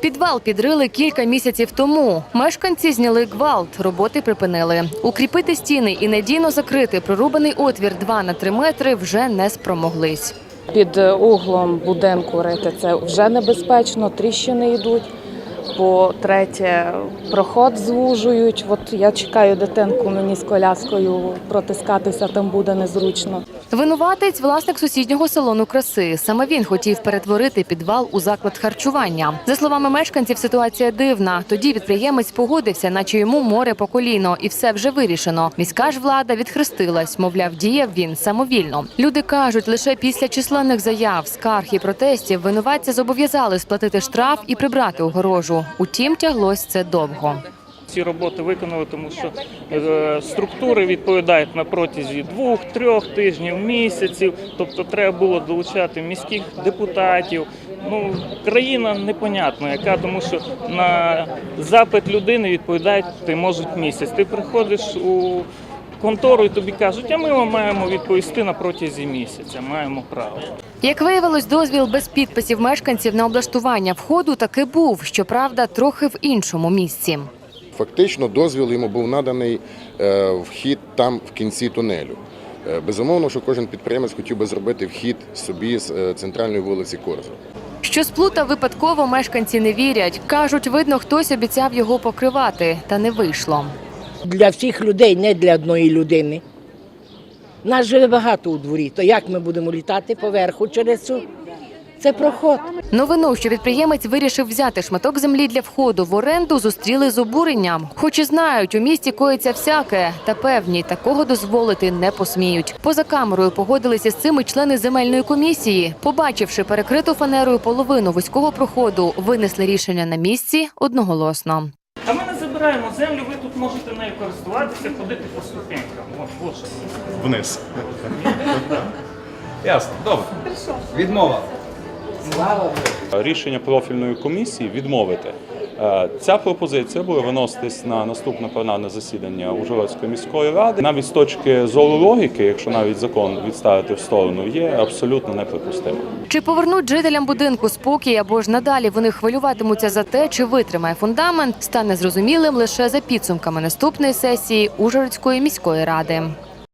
Підвал підрили кілька місяців тому. Мешканці зняли гвалт, роботи припинили. Укріпити стіни і надійно закрити прорубаний отвір 2 на 3 метри вже не спромоглись. Під е, углом будинку рити це вже небезпечно, тріщини йдуть. По-третє, проход звужують. От я чекаю дитинку, мені з коляскою протискатися там буде незручно. Винуватець власник сусіднього салону краси. Саме він хотів перетворити підвал у заклад харчування. За словами мешканців, ситуація дивна. Тоді підприємець погодився, наче йому море по коліно, і все вже вирішено. Міська ж влада відхрестилась, мовляв, діяв він самовільно. Люди кажуть, лише після численних заяв, скарг і протестів винуватця зобов'язали сплатити штраф і прибрати огорожу. Утім, тяглось це довго. Ці роботи виконали, тому що е, структури відповідають на протязі двох-трьох тижнів, місяців. Тобто треба було долучати міських депутатів. Ну, країна непонятна, яка тому що на запит людини відповідають ти можуть місяць. Ти приходиш у контору і тобі кажуть, а ми вам маємо відповісти на протязі місяця. Маємо право. Як виявилось, дозвіл без підписів мешканців на облаштування входу таки був, щоправда, трохи в іншому місці. Фактично, дозвіл йому був наданий е, вхід там в кінці тунелю. Е, Безумовно, що кожен підприємець хотів би зробити вхід собі з е, центральної вулиці Корзу. Що сплутав випадково, мешканці не вірять. Кажуть, видно, хтось обіцяв його покривати, та не вийшло. для всіх людей, не для одної людини. Нас живе багато у дворі, то як ми будемо літати поверху через цю? Це проход. Новину, що підприємець вирішив взяти шматок землі для входу в оренду, зустріли з обуренням. Хоч і знають, у місті коїться всяке, та певні, такого дозволити не посміють. Поза камерою погодилися з цим і члени земельної комісії. Побачивши перекриту фанерою половину вузького проходу, винесли рішення на місці одноголосно. А ми не забираємо землю, ви тут можете нею користуватися, ходити по ступенькам. Вниз. Ясно, добре. Відмова. Рішення профільної комісії відмовити. Е, Ця пропозиція буде виноситись на наступне пленарне засідання Ужгородської міської ради. Навіть з точки зору логіки, якщо навіть закон відставити в сторону, є абсолютно неприпустимим. Чи повернуть жителям будинку спокій або ж надалі вони хвилюватимуться за те, чи витримає фундамент, стане зрозумілим лише за підсумками наступної сесії Ужгородської міської ради.